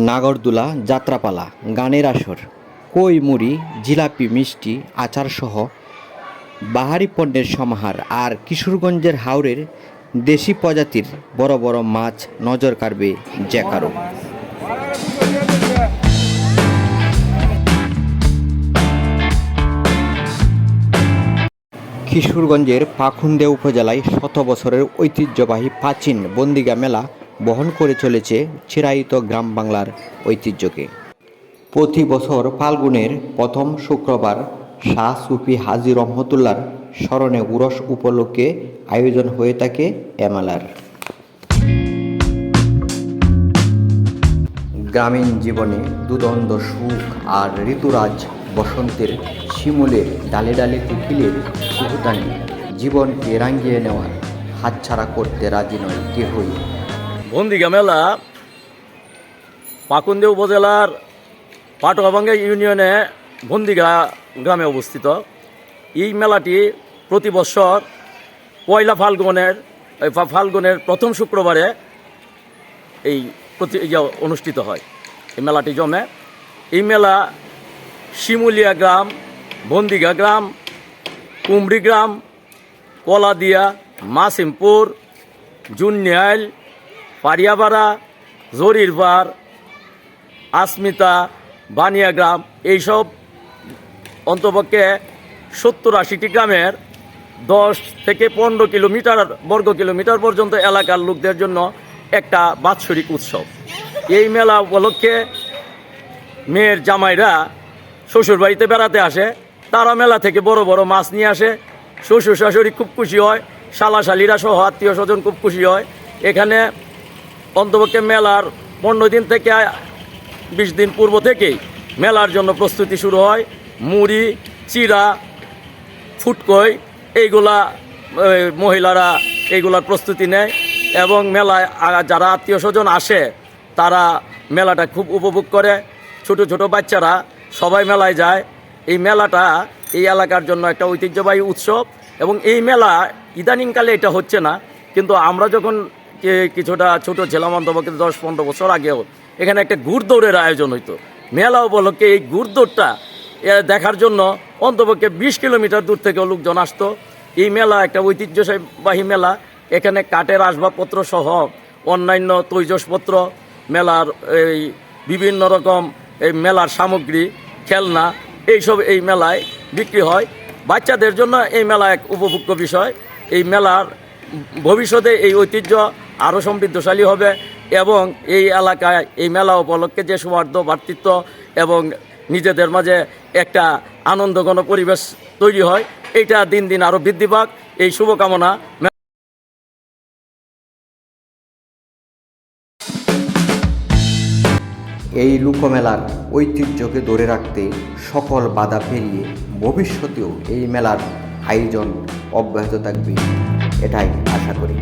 নাগরদোলা, যাত্রাপালা, গানের আসর, কই মুড়ি, জিলাপি, মিষ্টি, আচারসহ বাহারি পণ্যের সমাহার আর কিশোরগঞ্জের হাওরের দেশি প্রজাতির বড় বড় মাছ নজর কাড়বে যে কারও কিশোরগঞ্জের পাখুন্দে উপজেলায় শত বছরের ঐতিহ্যবাহী প্রাচীন বন্দিগা মেলা বহন করে চলেছে চিরায়িত গ্রাম বাংলার ঐতিহ্যকে। প্রতি বছর ফাল্গুনের প্রথম শুক্রবার শাহ সুফি হাজি রহমতুল্লার স্মরণে উরস উপলক্ষে আয়োজন হয়ে থাকে এ মেলার গ্রামীণ জীবনে দুদণ্ড সুখ আর ঋতুরাজ বসন্তের শিমুলের ডালে ডালে কুকিলের কুহুতানি জীবনকে রাঙিয়ে নেওয়ার হাতছাড়া করতে রাজি নয় কেহই। বন্দিগা মেলা পাকুন্দে উপজেলার পাটুয়াভাঙ্গা ইউনিয়নে বন্দিগা গ্রামে অবস্থিত। এই মেলাটি প্রতি বছর পয়লা ফাল্গুনের ফাল্গুনের প্রথম শুক্রবারে এই প্রতি অনুষ্ঠিত হয়। এই মেলাটি জমে। এই মেলা শিমুলিয়া গ্রাম, বন্দিগা গ্রাম, কুমড়ি গ্রাম, কলাদিয়া, মাসিমপুর জুনিয়াল পারিয়াপাড়া জরিরবার আসমিতা, বানিয়াগ্রাম, এইসব অন্তপক্ষে সত্তর আশিটি গ্রামের দশ থেকে পনেরো কিলোমিটার বর্গ কিলোমিটার পর্যন্ত এলাকার লোকদের জন্য একটা বাৎসরিক উৎসব। এই মেলা উপলক্ষে মেয়ের জামাইরা শ্বশুর বাড়িতে আসে। তারা মেলা থেকে বড় বড় মাছ নিয়ে আসে। শ্বশুর শাশুড়ি খুব খুশি হয় শালা শালাশালিরা সহ আত্মীয় স্বজন খুব খুশি হয়। এখানে অন্তপক্ষে মেলার পনেরো দিন থেকে বিশ দিন পূর্ব থেকেই মেলার জন্য প্রস্তুতি শুরু হয়। মুড়ি চিরা ফুটকই, এইগুলা মহিলারা এইগুলার প্রস্তুতি নেয় এবং মেলায় যারা আত্মীয় স্বজন আসে, তারা মেলাটা খুব উপভোগ করে। ছোট ছোট বাচ্চারা সবাই মেলায় যায়। এই মেলাটা এই এলাকার জন্য একটা ঐতিহ্যবাহী উৎসব এবং এই মেলা ইদানিংকালে এটা হচ্ছে না। কিন্তু আমরা যখন কিছুটা ছোট ছিলাম অন্তপক্ষে দশ পনেরো বছর আগেও এখানে একটা ঘুরদৌড়ের আয়োজন হইতো। মেলা উপলক্ষে এই ঘুরদৌড়টা দেখার জন্য অন্তপক্ষে বিশ কিলোমিটার দূর থেকে লোকজন আসতো। এই মেলা একটা ঐতিহ্যবাহী মেলা। এখানে কাঠের আসবাবপত্র সহ অন্যান্য তৈজসপত্র, মেলার এই বিভিন্ন রকম এই মেলার সামগ্রী, খেলনা, এইসব এই মেলায় বিক্রি হয়। বাচ্চাদের জন্য এই মেলা এক উপভোগ্য বিষয়। এই মেলার ভবিষ্যতে এই ঐতিহ্য আরও সমৃদ্ধশালী হবে এবং এই এলাকায়, এই মেলা উপলক্ষে যে সৌহার্দ্য ভ্রাতৃত্ব এবং নিজেদের মাঝে একটা আনন্দঘন পরিবেশ তৈরি হয় এটা দিন দিন আরও বৃদ্ধি পাক। এই শুভকামনা এই লোকমেলার ঐতিহ্যকে ধরে রাখতে সকল বাধা পেরিয়ে ভবিষ্যতেও এই মেলার আয়োজন অব্যাহত থাকবে, এটাই আশা করি।